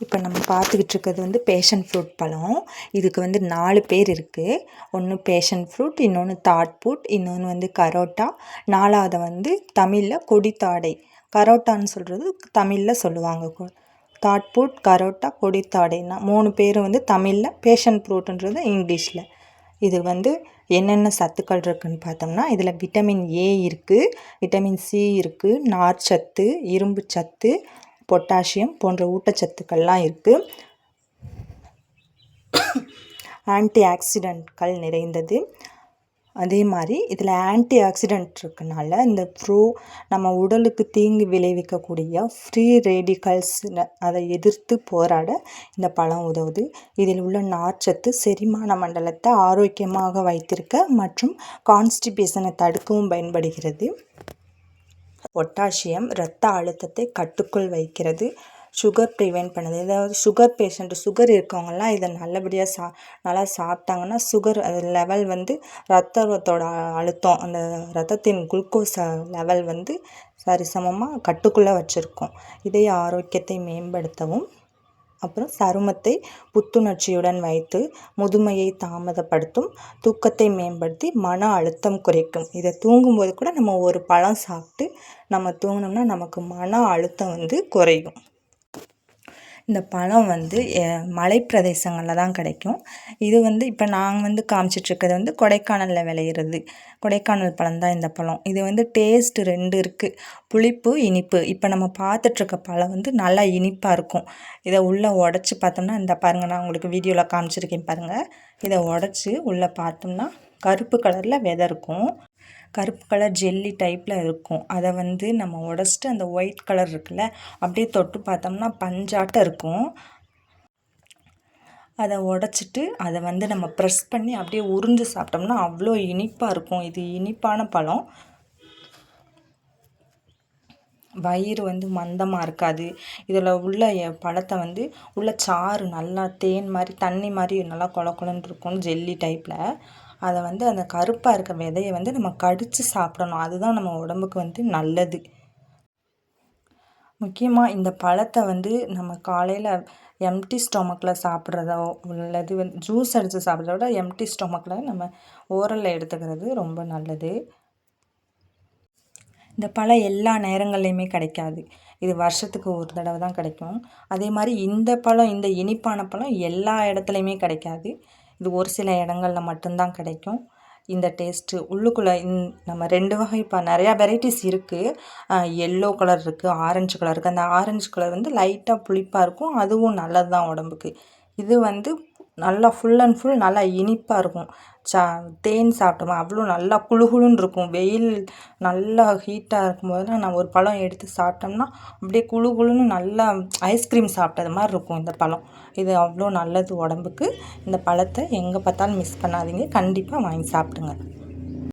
இப்போ நம்ம பார்த்துக்கிட்டு இருக்கிறது வந்து பேஷன் ஃப்ரூட் பழம். இதுக்கு வந்து நாலு பேர் இருக்குது ஒன்று பேஷன் ஃப்ரூட் இன்னொன்று தாட் ஃப்ரூட் இன்னொன்று வந்து கரோட்டா. நாலாவது வந்து தமிழில் கொடித்தாடை. கரோட்டான்னு சொல்கிறது தமிழில் சொல்லுவாங்க. தாட் ஃப்ரூட் கரோட்டா கொடித்தாடைன்னா மூணு பேரும் வந்து தமிழில் பேஷன் ஃப்ரூட்டுன்றது இங்கிலீஷில். இது வந்து என்னென்ன சத்துக்கள் இருக்குதுன்னு பார்த்தோம்னா இதில் விட்டமின் ஏ இருக்குது விட்டமின் சி இருக்குது நார்ச்சத்து இரும்பு சத்து பொட்டாசியம் போன்ற ஊட்டச்சத்துக்கள்லாம் இருக்குது ஆன்டி ஆக்சிடென்ட்கள் நிறைந்தது. அதே மாதிரி இதில் ஆன்டி ஆக்சிடெண்ட் இருக்கனால இந்த ப்ரோ நம்ம உடலுக்கு தீங்கு விளைவிக்கக்கூடிய ஃப்ரீ ரேடிக்கல்ஸ் அதை எதிர்த்து போராட இந்த பழம் உதவுது. இதில் உள்ள நார்ச்சத்து செரிமான மண்டலத்தை ஆரோக்கியமாக வைத்திருக்க மற்றும் கான்ஸ்டிபேஷனை தடுக்கவும் பயன்படுகிறது. பொட்டாசியம் ரத்த அழுத்தத்தை கட்டுக்குள் வைக்கிறது சுகர் ப்ரிவெண்ட் பண்ணுது. இதாவது சுகர் பேஷண்ட்டு சுகர் இருக்கவங்கலாம் இதை நல்லபடியாக சா நல்லா சாப்பிட்டாங்கன்னா சுகர் அது லெவல் வந்து ரத்தத்தோட அழுத்தம் அந்த ரத்தத்தின் குளுக்கோஸ் லெவல் வந்து சரிசமமாக கட்டுக்குள்ளே வச்சுருக்கோம். இதய ஆரோக்கியத்தை மேம்படுத்தவும் அப்புறம் சருமத்தை புத்துணர்ச்சியுடன் வைத்து முதுமையை தாமதப்படுத்தும் தூக்கத்தை மேம்படுத்தி மன அழுத்தம் குறைக்கும். இதை தூங்கும்போது கூட நம்ம ஒரு பழம் சாப்பிட்டு நம்ம தூங்கினோம்னா நமக்கு மன அழுத்தம் வந்து குறையும். இந்த பழம் வந்து மலைப்பிரதேசங்களில் தான் கிடைக்கும். இது வந்து இப்போ நாங்கள் வந்து காமிச்சிட்ருக்கிறது வந்து கொடைக்கானலில் விளையிறது. கொடைக்கானல் பழம் தான் இந்த பழம். இது வந்து டேஸ்ட்டு ரெண்டு இருக்குது புளிப்பு இனிப்பு. இப்போ நம்ம பார்த்துட்ருக்க பழம் வந்து நல்லா இனிப்பாக இருக்கும். இதை உள்ளே உடச்சி பார்த்தோம்னா இந்த பாருங்கள் நான் உங்களுக்கு வீடியோவில் காமிச்சிருக்கேன் பாருங்கள் இதை உடச்சி உள்ளே பார்த்தோம்னா கருப்பு கலரில் விதை இருக்கும். கருப்பு கலர் ஜெல்லி டைப்பில் இருக்கும். அதை வந்து நம்ம உடச்சிட்டு அந்த ஒயிட் கலர் இருக்குல்ல அப்படியே தொட்டு பார்த்தோம்னா பஞ்சாட்டம் இருக்கும். அதை உடச்சிட்டு அதை வந்து நம்ம ப்ரெஸ் பண்ணி அப்படியே உறிஞ்சு சாப்பிட்டோம்னா அவ்வளோ இனிப்பாக இருக்கும். இது இனிப்பான பழம். வயிறு வந்து மந்தமாக இருக்காது. இதில் உள்ள பழத்தை வந்து உள்ள சாறு நல்லா தேன் மாதிரி தண்ணி மாதிரி நல்லா கொல கொலன்னு இருக்கும் ஜெல்லி டைப்பில் அதை வந்து அந்த கருப்பாக இருக்க விதையை வந்து நம்ம கடித்து சாப்பிடணும். அதுதான் நம்ம உடம்புக்கு வந்து நல்லது. முக்கியமாக இந்த பழத்தை வந்து நம்ம காலையில் எம்டி ஸ்டொமக்கில் சாப்பிட்றதோ உள்ளது வந்து ஜூஸ் அடித்து சாப்பிட்றத விட எம்டி ஸ்டொமக்கில் நம்ம ஓரலில் எடுத்துக்கிறது ரொம்ப நல்லது. இந்த பழம் எல்லா நேரங்கள்லையுமே கிடைக்காது. இது வருஷத்துக்கு ஒரு தடவை தான் கிடைக்கும். அதே மாதிரி இந்த பழம் இந்த இனிப்பான பழம் எல்லா இடத்துலையுமே கிடைக்காது. இது ஒரு சில இடங்களில் மட்டும்தான் கிடைக்கும். இந்த டேஸ்ட்டு உள்ளுக்குள்ளே இந் நம்ம ரெண்டு வகை இப்போ நிறையா வெரைட்டிஸ் இருக்குது எல்லோ கலர் இருக்குது ஆரஞ்சு கலர் இருக்குது அந்த ஆரஞ்சு கலர் வந்து லைட்டாக புளிப்பாக இருக்கும். அதுவும் நல்லது தான் உடம்புக்கு. இது வந்து நல்லா ஃபுல் அண்ட் ஃபுல் நல்லா இனிப்பாக இருக்கும். சா தேன் சாப்பிட்டோமா அவ்வளோ நல்லா குழுகுழுன்னு இருக்கும். வெயில் நல்லா ஹீட்டாக இருக்கும்போதெல்லாம் நான் ஒரு பழம் எடுத்து சாப்பிட்டோம்னா அப்படியே குளுகுளுன்னு நல்லா ஐஸ்கிரீம் சாப்பிட்டது மாதிரி இருக்கும் இந்த பழம். இது அவ்வளோ நல்லது உடம்புக்கு. இந்த பழத்தை எங்கே பார்த்தாலும் மிஸ் பண்ணாதீங்க. கண்டிப்பாக வாங்கி சாப்பிடுங்க.